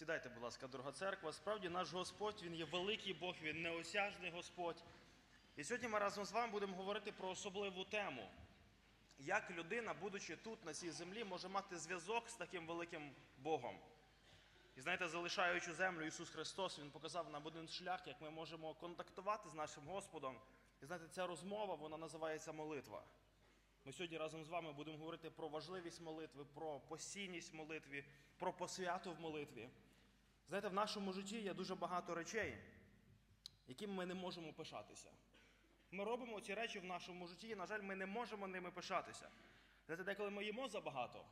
Сідайте, будь ласка, дорога церква. Справді наш Господь, Він є великий Бог, Він неосяжний Господь. І сьогодні ми разом з вами будемо говорити про особливу тему. Як людина, будучи тут, на цій землі, може мати зв'язок з таким великим Богом. І знаєте, залишаючи землю, Ісус Христос, Він показав нам один шлях, як ми можемо контактувати з нашим Господом. І знаєте, ця розмова, вона називається молитва. Ми сьогодні разом з вами будемо говорити про важливість молитви, про постійність молитві, про посвяту в молитві. Знаєте, в нашому житті є дуже багато речей, якими ми не можемо пишатися. Ми робимо ці речі в нашому житті, і, на жаль, ми не можемо ними пишатися. Знаєте, деколи ми їмо забагато,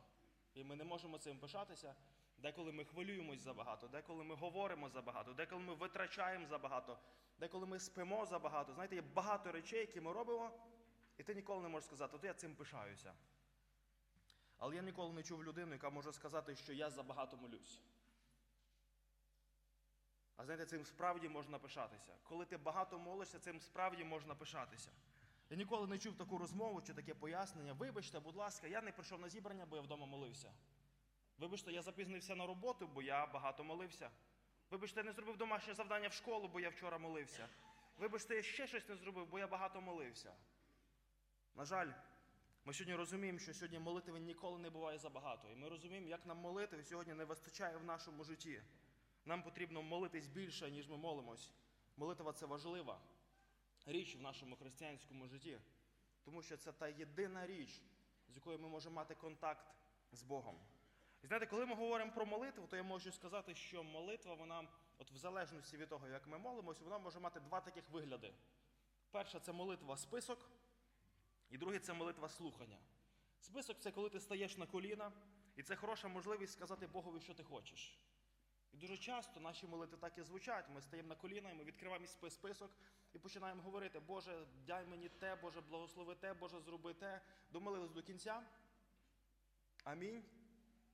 і ми не можемо цим пишатися. Деколи ми хвилюємось забагато, деколи ми говоримо забагато, деколи ми витрачаємо забагато, деколи ми спимо забагато. Знаєте, є багато речей, які ми робимо, і ти ніколи не можеш сказати, то я цим пишаюся. Але я ніколи не чув людину, яка може сказати, що я забагато молюсь. А знаєте, цим справді можна пишатися. Коли ти багато молишся, цим справді можна пишатися. Я ніколи не чув таку розмову чи таке пояснення. Вибачте, будь ласка, я не прийшов на зібрання, бо я вдома молився. Вибачте, я запізнився на роботу, бо я багато молився. Вибачте, я не зробив домашнє завдання в школу, бо я вчора молився. Вибачте, я ще щось не зробив, бо я багато молився. На жаль, ми сьогодні розуміємо, що сьогодні молитви ніколи не буває забагато. І ми розуміємо, як нам молитви сьогодні не вистачає в нашому житті. Нам потрібно молитись більше, ніж ми молимось. Молитва це важлива річ в нашому християнському житті, тому що це та єдина річ, з якою ми можемо мати контакт з Богом. І знаєте, коли ми говоримо про молитву, то я можу сказати, що молитва, вона, от в залежності від того, як ми молимося, вона може мати два таких вигляди. Перша це молитва список, і другий це молитва слухання. Список це коли ти стаєш на коліна, і це хороша можливість сказати Богові, що ти хочеш. І дуже часто наші молитви так і звучать. Ми стаємо на коліна, і ми відкриваємо список і починаємо говорити: Боже, дай мені те, Боже, благослови те, Боже, зроби те. Домолились до кінця. Амінь.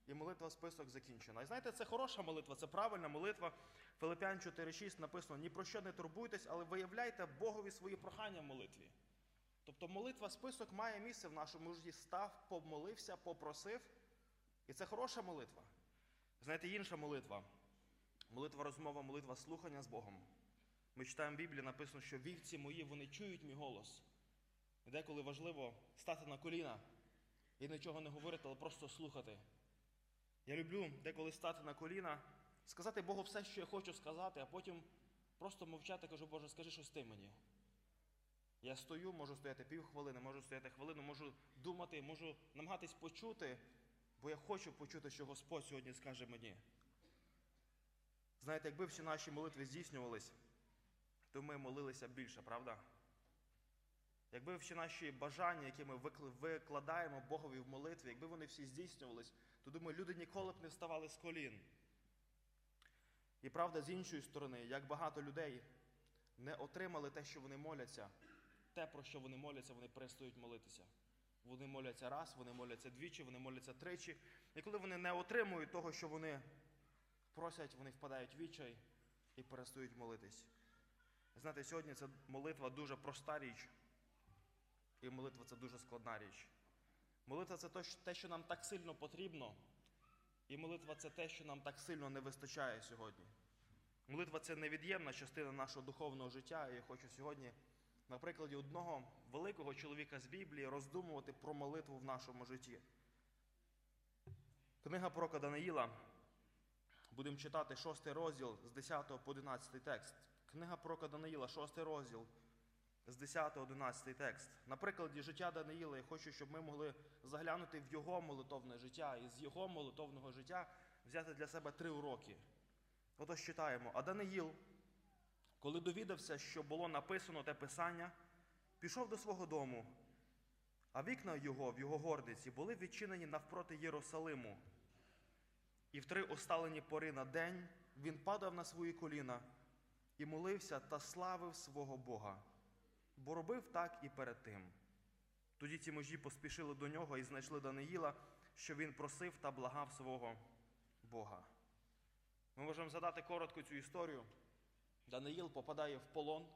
І молитва список закінчена. І знаєте, це хороша молитва, це правильна молитва. Филипян 4.6 написано: ні про що не турбуйтесь, але виявляйте Богові свої прохання в молитві. Тобто молитва список має місце в нашому житті. Став, помолився, попросив. І це хороша молитва. Знаєте, інша молитва. Молитва розмова, молитва слухання з Богом. Ми читаємо в Біблії, написано, що вівці мої вони чують мій голос. І деколи важливо стати на коліна і нічого не говорити, але просто слухати. Я люблю деколи стати на коліна, сказати Богу все, що я хочу сказати, а потім просто мовчати, кажу, Боже, скажи щось ти мені. Я стою, можу стояти півхвилини, можу стояти хвилину, можу думати, можу намагатись почути, бо я хочу почути, що Господь сьогодні скаже мені. Знаєте, якби всі наші молитви здійснювались, то ми молилися більше, правда? Якби всі наші бажання, які ми викладаємо Богові в молитві, якби вони всі здійснювались, то думаю, люди ніколи б не вставали з колін. І правда, з іншої сторони, як багато людей не отримали те, що вони моляться, те, про що вони моляться, вони перестають молитися. Вони моляться раз, вони моляться двічі, вони моляться тричі. І коли вони не отримують того, що вони просять, вони впадають в відчай і перестають молитись. Знаєте, сьогодні ця молитва дуже проста річ, і молитва це дуже складна річ. Молитва це те, що нам так сильно потрібно, і молитва це те, що нам так сильно не вистачає сьогодні. Молитва це невід'ємна частина нашого духовного життя. І я хочу сьогодні, на прикладі одного великого чоловіка з Біблії, роздумувати про молитву в нашому житті. Книга пророка Даниїла. Будемо читати шостий розділ з 10 по 11 текст. Книга пророка Даниїла, шостий розділ з 10 11 текст. На прикладі життя Даниїла я хочу, щоб ми могли заглянути в його молитовне життя і з його молитовного життя взяти для себе три уроки. Отож читаємо. А Даниїл, коли довідався, що було написано те писання, пішов до свого дому, а вікна його в його горниці були відчинені навпроти Єрусалиму. І в три усталені пори на день він падав на свої коліна і молився та славив свого Бога, бо робив так і перед тим. Тоді ті мужі поспішили до нього і знайшли Даниїла, що він просив та благав свого Бога. Ми можемо задати коротко цю історію. Даниїл попадає в полон.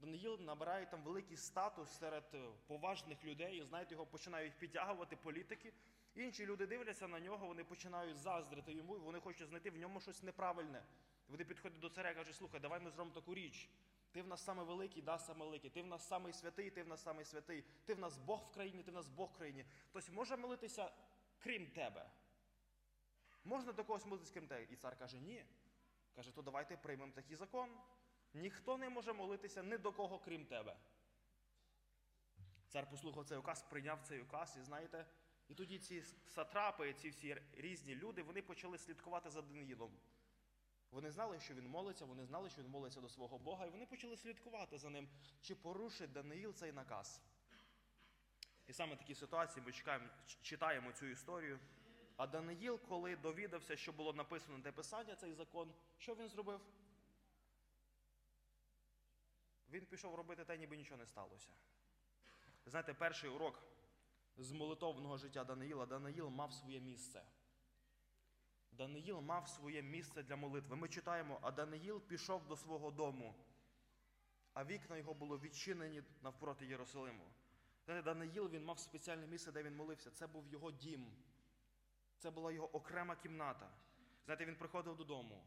Даниїл набирає там великий статус серед поважних людей. Знаєте, його починають підтягувати політики. Інші люди дивляться на нього, вони починають заздрити йому, вони хочуть знайти в ньому щось неправильне. Вони підходять до царя і кажуть, слухай, давай ми зробимо таку річ. Ти в нас самий великий, да, самий великий. Ти в нас самий святий, ти в нас самий святий. Ти в нас Бог в країні, ти в нас Бог в країні. Хтось може молитися крім тебе. Можна до когось молитися крім тебе? І цар каже, ні. Каже, то давайте приймемо такий закон. Ніхто не може молитися ні до кого, крім тебе. Цар послухав цей указ, прийняв цей указ, і знаєте, і тоді ці сатрапи, ці всі різні люди, вони почали слідкувати за Даниїлом. Вони знали, що він молиться, вони знали, що він молиться до свого Бога, і вони почали слідкувати за ним, чи порушить Даниїл цей наказ. І саме в такій ситуації ми чекаємо, читаємо цю історію. А Даниїл, коли довідався, що було написано де писання цей закон, що він зробив? Він пішов робити те, ніби нічого не сталося. Знаєте, перший урок з молитовного життя Даниїла, Даниїл мав своє місце. Даниїл мав своє місце для молитви. Ми читаємо, а Даниїл пішов до свого дому, а вікна його були відчинені навпроти Єрусалиму. Даниїл він мав спеціальне місце, де він молився. Це був його дім. Це була його окрема кімната. Знаєте, він приходив додому.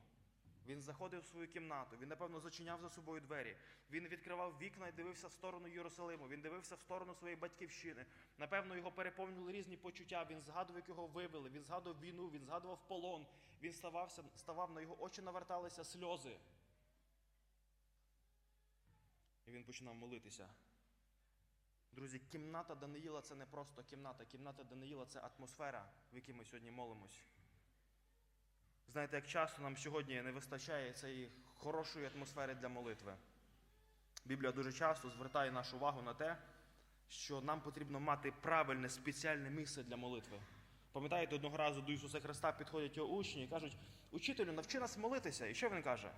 Він заходив в свою кімнату, він, напевно, зачиняв за собою двері. Він відкривав вікна і дивився в сторону Єрусалиму. Він дивився в сторону своєї батьківщини. Напевно, його переповнювали різні почуття. Він згадував, як його вивели, він згадував війну, він згадував полон. Він ставався, ставав, на його очі наверталися сльози. І він починав молитися. Друзі, кімната Даниїла це не просто кімната. Кімната Даниїла це атмосфера, в якій ми сьогодні молимось. Знаєте, як часто нам сьогодні не вистачає цієї хорошої атмосфери для молитви. Біблія дуже часто звертає нашу увагу на те, що нам потрібно мати правильне спеціальне місце для молитви. Пам'ятаєте, одного разу до Ісуса Христа підходять його учні і кажуть: Учителю, навчи нас молитися. І що він каже?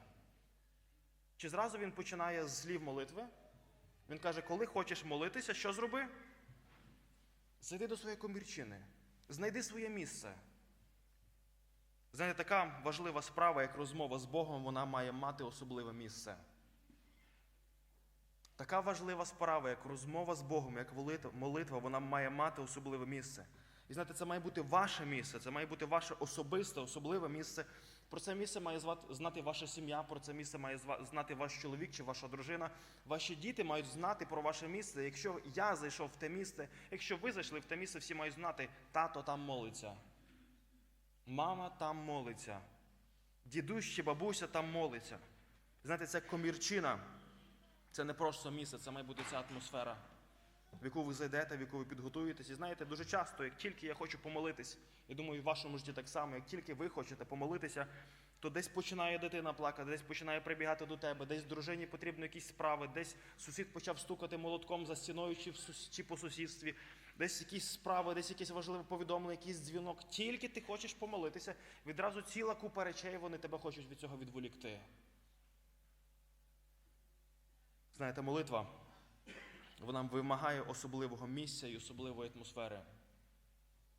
Чи зразу він починає з слів молитви? Він каже, коли хочеш молитися, що зроби? Зайди до своєї комірчини, знайди своє місце. Знаєте, така важлива справа, як розмова з Богом, вона має мати особливе місце. Така важлива справа, як розмова з Богом, як молитва, вона має мати особливе місце. І знаєте, це має бути ваше місце, це має бути ваше особисте, особливе місце. Про це місце має знати ваша сім'я, про це місце має знати ваш чоловік чи ваша дружина. Ваші діти мають знати про ваше місце. Якщо я зайшов в те місце, якщо ви зайшли в те місце, всі мають знати, тато там молиться. Мама там молиться. Дідусь чи бабуся там молиться. Знаєте, це комірчина. Це не просто місце, це має бути ця атмосфера, в яку ви зайдете, в яку ви підготуєтесь. І знаєте, дуже часто, як тільки я хочу помолитись, і думаю, в вашому житті так само, як тільки ви хочете помолитися, то десь починає дитина плакати, десь починає прибігати до тебе, десь дружині потрібно якісь справи, десь сусід почав стукати молотком за стіною чи, в сус... чи по сусідстві, десь якісь справи, десь якесь важливе повідомлення, якийсь дзвінок. Тільки ти хочеш помолитися, відразу ціла купа речей, вони тебе хочуть від цього відволікти. Знаєте, молитва, вона вимагає особливого місця і особливої атмосфери,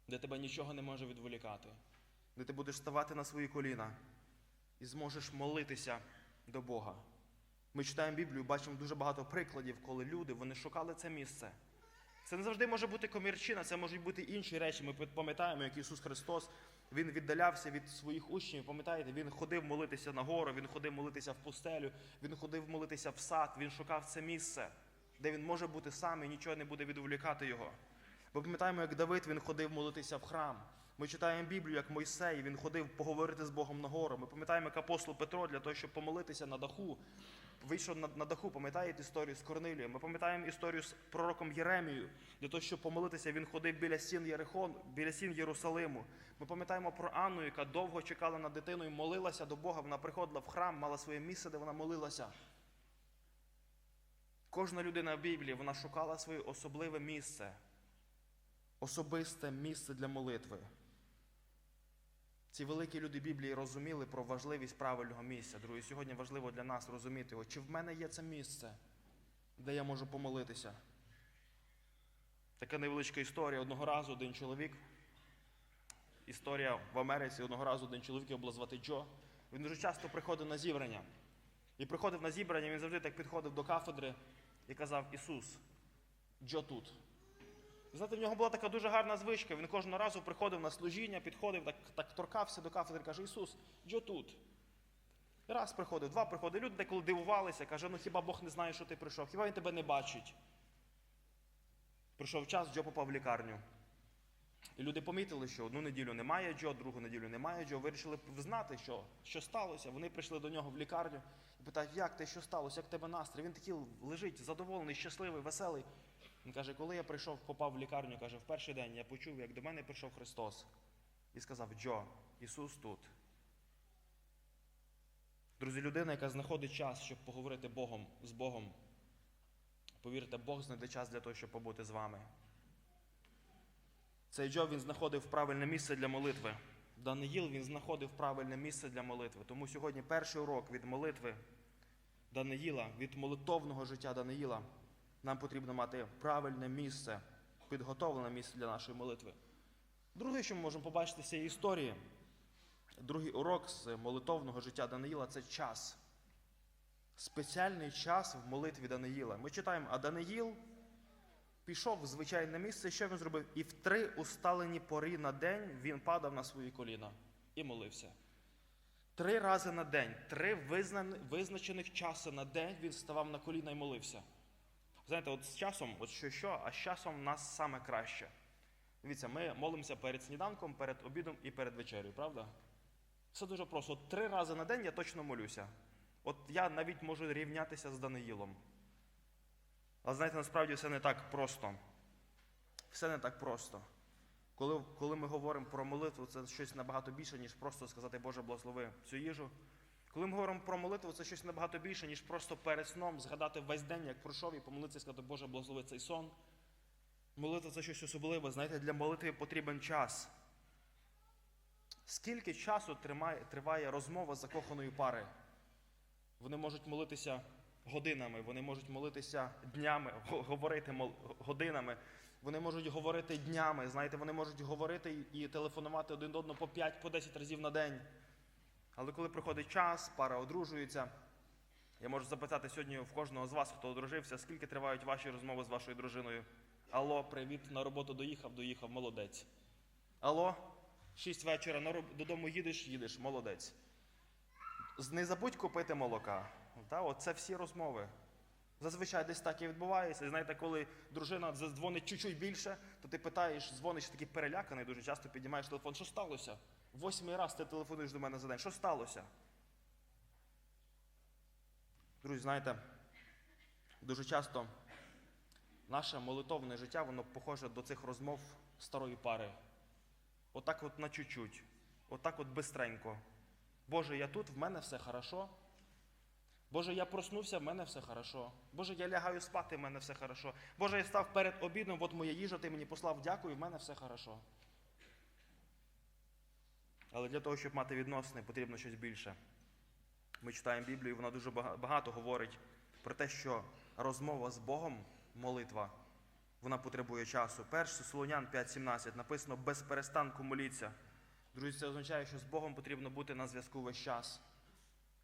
де тебе нічого не може відволікати, де ти будеш ставати на свої коліна і зможеш молитися до Бога. Ми читаємо Біблію, бачимо дуже багато прикладів, коли люди вони шукали це місце. Це не завжди може бути комірчина, це можуть бути інші речі. Ми пам'ятаємо, як Ісус Христос Він віддалявся від своїх учнів. Пам'ятаєте, Він ходив молитися на гору, Він ходив молитися в пустелю, Він ходив молитися в сад, Він шукав це місце, де він може бути сам і нічого не буде відволікати його. Ми пам'ятаємо, як Давид він ходив молитися в храм. Ми читаємо Біблію, як Мойсей, він ходив поговорити з Богом на гору. Ми пам'ятаємо, як апостол Петро для того, щоб помолитися на даху, вийшов на, на даху, пам'ятаєте історію з Корнилієм? Ми пам'ятаємо історію з пророком Єремією. Для того, щоб помолитися, він ходив біля стін Єрихон, біля стін Єрусалиму. Ми пам'ятаємо про Анну, яка довго чекала на дитину і молилася до Бога. Вона приходила в храм, мала своє місце, де вона молилася. Кожна людина в Біблії вона шукала своє особливе місце, особисте місце для молитви. Ці великі люди Біблії розуміли про важливість правильного місця. Друзі, сьогодні важливо для нас розуміти чи в мене є це місце, де я можу помолитися. Така невеличка історія. Одного разу один чоловік, історія в Америці, одного разу один чоловік його звати Джо. Він дуже часто приходив на зібрання. І приходив на зібрання, він завжди так підходив до кафедри і казав: Ісус, Джо тут. Знаєте, в нього була така дуже гарна звичка. Він кожного разу приходив на служіння, підходив, так, так торкався до кафедри, каже, Ісус, Джо тут. Раз приходив, два приходив. Люди деколи дивувалися, каже, ну хіба Бог не знає, що ти прийшов, хіба він тебе не бачить. Прийшов час, Джо попав в лікарню. І люди помітили, що одну неділю немає Джо, другу неділю немає Джо. Вирішили знати, що, що сталося. Вони прийшли до нього в лікарню і питають, як ти, що сталося, як тебе настрій? Він такий лежить, задоволений, щасливий, веселий. Він каже, коли я прийшов, попав в лікарню, каже, в перший день я почув, як до мене прийшов Христос і сказав: Джо, Ісус тут. Друзі, людина, яка знаходить час, щоб поговорити Богом з Богом. Повірте, Бог знайде час для того, щоб побути з вами. Цей Джо він знаходив правильне місце для молитви. Даниїл він знаходив правильне місце для молитви. Тому сьогодні перший урок від молитви Даниїла, від молитовного життя Даниїла, нам потрібно мати правильне місце, підготовлене місце для нашої молитви. Друге, що ми можемо побачити з цієї історії, другий урок з молитовного життя Даниїла це час. Спеціальний час в молитві Даниїла. Ми читаємо, а Даниїл пішов в звичайне місце, що він зробив? І в три усталені пори на день він падав на свої коліна і молився. Три рази на день, три визна- визначених часи на день він ставав на коліна і молився. Знаєте, от з часом, от що що, а з часом в нас саме краще. Дивіться, ми молимося перед сніданком, перед обідом і перед вечерею, правда? Все дуже просто. От три рази на день я точно молюся. От я навіть можу рівнятися з Даниїлом. Але знаєте, насправді все не так просто. Все не так просто. Коли, коли ми говоримо про молитву, це щось набагато більше, ніж просто сказати Боже, благослови цю їжу. Коли ми говоримо про молитву, це щось набагато більше, ніж просто перед сном згадати весь день, як пройшов, і помолитися сказати, Боже, благослови цей сон. Молитва це щось особливе. Знаєте, для молитви потрібен час. Скільки часу тримає, триває розмова з закоханої пари? Вони можуть молитися годинами, вони можуть молитися днями, говорити годинами, вони можуть говорити днями, знаєте, вони можуть говорити і телефонувати один до одного по 5, по разів на день. Але коли приходить час, пара одружується. Я можу запитати сьогодні в кожного з вас, хто одружився, скільки тривають ваші розмови з вашою дружиною. Алло, привіт, на роботу доїхав, доїхав, молодець. Алло, 6 вечора на роб- додому їдеш, їдеш, молодець. Не забудь купити молока. Та, от це всі розмови. Зазвичай десь так і відбувається. І знаєте, коли дружина дзвонить чуть-чуть більше, то ти питаєш, дзвониш такий переляканий, дуже часто піднімаєш телефон. Що сталося? Восьмий раз ти телефонуєш до мене за день. Що сталося? Друзі, знаєте, дуже часто наше молитовне життя, воно похоже до цих розмов старої пари. Отак от на чуть-чуть, отак от бистренько. Боже, я тут, в мене все хорошо. Боже, я проснувся, в мене все хорошо. Боже, я лягаю спати, в мене все хорошо. Боже, я став перед обідом, от моя їжа, ти мені послав, дякую, в мене все хорошо. Але для того, щоб мати відносини, потрібно щось більше. Ми читаємо Біблію, і вона дуже багато говорить про те, що розмова з Богом, молитва, вона потребує часу. 1 Солонян 5.17 написано без перестанку моліться. Друзі, це означає, що з Богом потрібно бути на зв'язку весь час.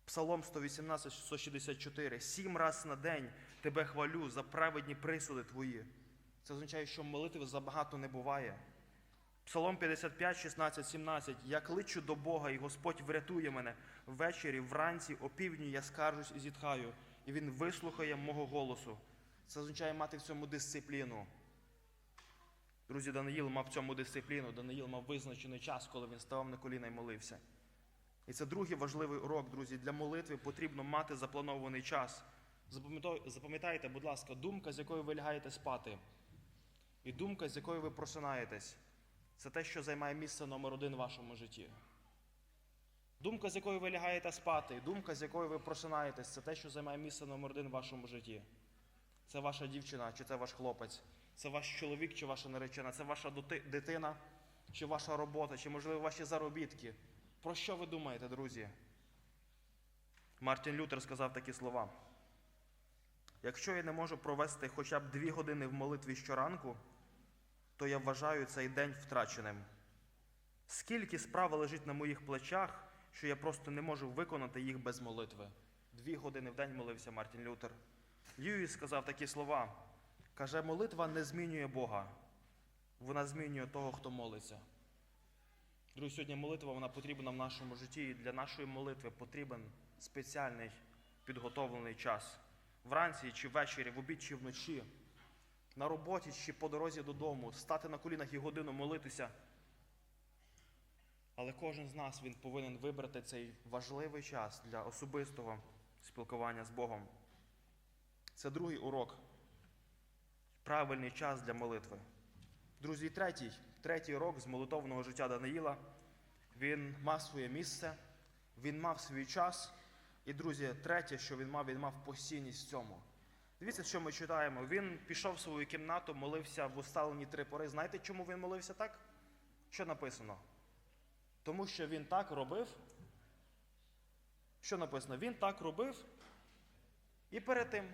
Псалом 118, 164. Сім раз на день тебе хвалю за праведні присуди твої. Це означає, що молитви забагато не буває. Псалом 55, 16, 17. Я кличу до Бога, і Господь врятує мене. Ввечері, вранці, опівдні я скаржусь і зітхаю, і Він вислухає мого голосу. Це означає мати в цьому дисципліну. Друзі, Даниїл мав в цьому дисципліну. Даниїл мав визначений час, коли він ставав на коліна і молився. І це другий важливий урок, друзі. Для молитви потрібно мати запланований час. Запам'ятайте, будь ласка, думка, з якою ви лягаєте спати, і думка, з якою ви просинаєтесь, це те, що займає місце номер один в вашому житті. Думка, з якою ви лягаєте спати, думка, з якою ви просинаєтесь, це те, що займає місце номер один в вашому житті. Це ваша дівчина чи це ваш хлопець, це ваш чоловік чи ваша наречена, це ваша дитина, чи ваша робота, чи, можливо, ваші заробітки. Про що ви думаєте, друзі? Мартін Лютер сказав такі слова. Якщо я не можу провести хоча б дві години в молитві щоранку, то я вважаю цей день втраченим. Скільки справи лежить на моїх плечах, що я просто не можу виконати їх без молитви. Дві години в день молився Мартін Лютер. Льюіс сказав такі слова. Каже, молитва не змінює Бога. вона змінює того, хто молиться. Друзі, сьогодні молитва вона потрібна в нашому житті, і для нашої молитви потрібен спеціальний підготовлений час. Вранці чи ввечері, в обід чи вночі, на роботі чи по дорозі додому, стати на колінах і годину молитися. Але кожен з нас він повинен вибрати цей важливий час для особистого спілкування з Богом. Це другий урок. Правильний час для молитви. Друзі, третій, третій урок з молитовного життя Даниїла. Він мав своє місце, він мав свій час. І, друзі, третє, що він мав, він мав постійність в цьому. Дивіться, що ми читаємо. Він пішов в свою кімнату, молився в усталені три пори. Знаєте, чому він молився так? Що написано? Тому що він так робив. Що написано? Він так робив. І перед тим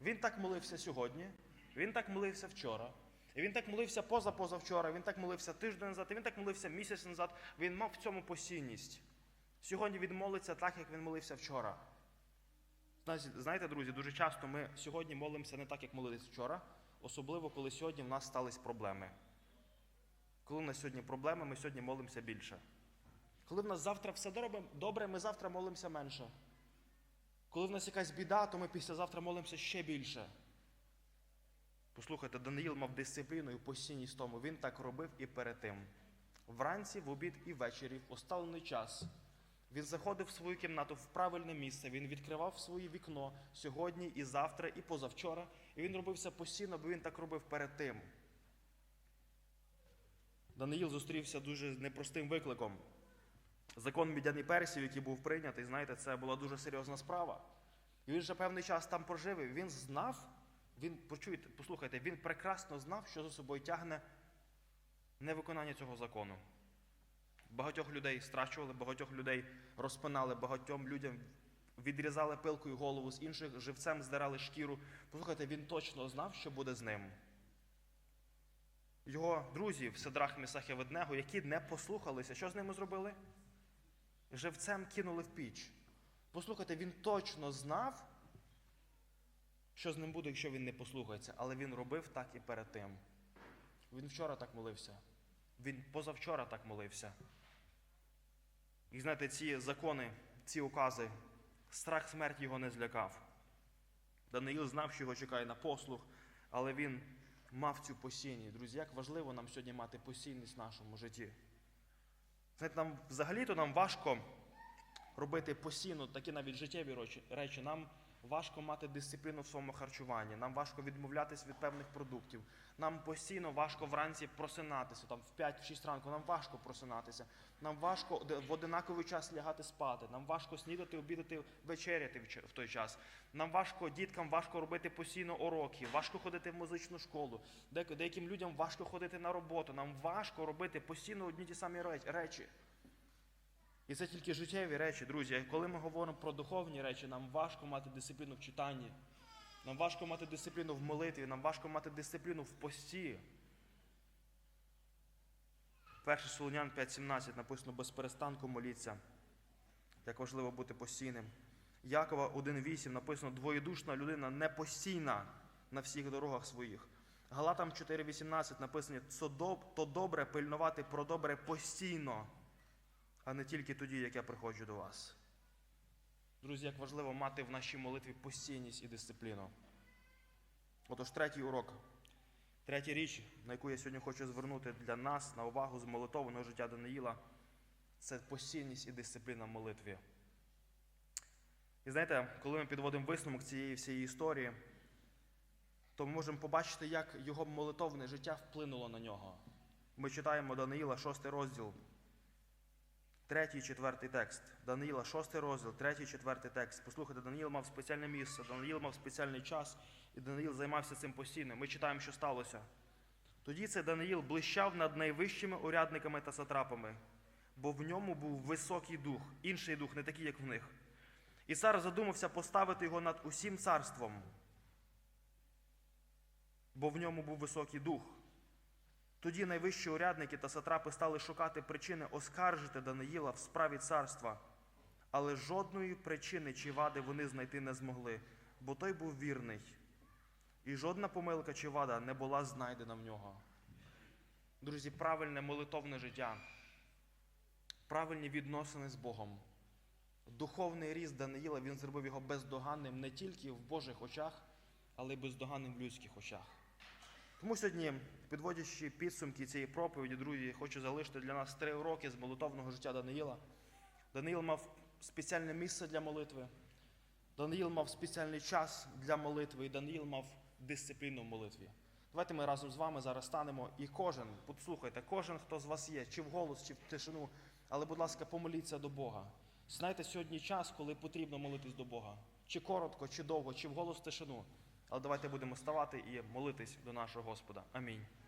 він так молився сьогодні, він так молився вчора. Він так молився позапозавчора, він так молився тиждень назад, і він так молився місяць назад. Він мав в цьому постійність. Сьогодні він молиться так, як він молився вчора. Знаєте- друзі, дуже часто ми сьогодні молимося не так, як молились вчора, особливо коли сьогодні в нас стались проблеми. Коли в нас сьогодні проблеми, ми сьогодні молимося більше. Коли в нас завтра все добре, ми завтра молимося менше. Коли в нас якась біда, то ми післязавтра молимося ще більше. Послухайте, Даниїл мав дисципліну і постійність тому. Він так робив і перед тим. Вранці, в обід і ввечері, в оставлений час. Він заходив в свою кімнату в правильне місце, він відкривав своє вікно сьогодні і завтра, і позавчора. І він робив це постійно, бо він так робив перед тим. Даниїл зустрівся дуже непростим викликом. Закон Мідян і Персів, який був прийнятий, знаєте, це була дуже серйозна справа. І він вже певний час там прожив, і він знав, він, почуйте, послухайте, він прекрасно знав, що за собою тягне невиконання цього закону. Багатьох людей страчували, багатьох людей розпинали, багатьом людям відрізали пилкою голову з інших, живцем здирали шкіру. Послухайте, він точно знав, що буде з ним. Його друзі в Седрах Місах і Веднего, які не послухалися, що з ними зробили? Живцем кинули в піч. Послухайте, він точно знав, що з ним буде, якщо він не послухається, але він робив так і перед тим. Він вчора так молився. Він позавчора так молився. І знаєте, ці закони, ці укази, страх смерті його не злякав. Даниїл знав, що його чекає на послух, але він мав цю постійність. Друзі, як важливо нам сьогодні мати постійність в нашому житті. Знаєте, нам взагалі-то нам важко робити постійно такі навіть життєві речі. Нам важко мати дисципліну в своєму харчуванні, нам важко відмовлятися від певних продуктів. Нам постійно важко вранці просинатися, там в 5-6 ранку, нам важко просинатися. Нам важко в одинаковий час лягати спати. Нам важко снідати, обідати, вечеряти в той час. Нам важко, діткам важко робити постійно уроки, важко ходити в музичну школу. Деяк- Деяким людям важко ходити на роботу. Нам важко робити постійно одні ті самі ре- речі. І це тільки життєві речі, друзі. Коли ми говоримо про духовні речі, нам важко мати дисципліну в читанні, нам важко мати дисципліну в молитві, нам важко мати дисципліну в пості. 1 Солонян 5.17 написано без перестанку моліться. Як важливо бути постійним. Якова 1.8 написано двоєдушна людина непостійна на всіх дорогах своїх. Галатам 4.18 написано то добре пильнувати про добре постійно, а не тільки тоді, як я приходжу до вас. Друзі, як важливо мати в нашій молитві постійність і дисципліну. Отож, третій урок. Третя річ, на яку я сьогодні хочу звернути для нас на увагу з молитовного життя Даниїла, це постійність і дисципліна в молитві. І знаєте, коли ми підводимо висновок цієї всієї історії, то ми можемо побачити, як його молитовне життя вплинуло на нього. Ми читаємо Даниїла, 6 розділ, третій, четвертий текст. Даниїла, 6 розділ, третій, четвертий текст. Послухайте, Даниїл мав спеціальне місце, Даниїл мав спеціальний час, і Даниїл займався цим постійно. Ми читаємо, що сталося. Тоді цей Даниїл блищав над найвищими урядниками та сатрапами, бо в ньому був високий дух, інший дух, не такий, як в них. І цар задумався поставити його над усім царством, бо в ньому був високий дух. Тоді найвищі урядники та сатрапи стали шукати причини оскаржити Даниїла в справі царства, але жодної причини чи вади вони знайти не змогли, бо той був вірний, і жодна помилка чи вада не була знайдена в нього. Друзі, правильне молитовне життя, правильні відносини з Богом. Духовний ріст Даниїла він зробив його бездоганним не тільки в Божих очах, але й бездоганним в людських очах. Тому сьогодні, підводячи підсумки цієї проповіді, друзі, хочу залишити для нас три уроки з молитовного життя Даниїла. Даниїл мав спеціальне місце для молитви. Даниїл мав спеціальний час для молитви, і Даниїл мав дисципліну в молитві. Давайте ми разом з вами зараз станемо і кожен, послухайте, кожен, хто з вас є, чи в голос, чи в тишину, але, будь ласка, помоліться до Бога. Знайте сьогодні час, коли потрібно молитись до Бога. Чи коротко, чи довго, чи в голос в тишину. Але давайте будемо ставати і молитись до нашого Господа. Амінь.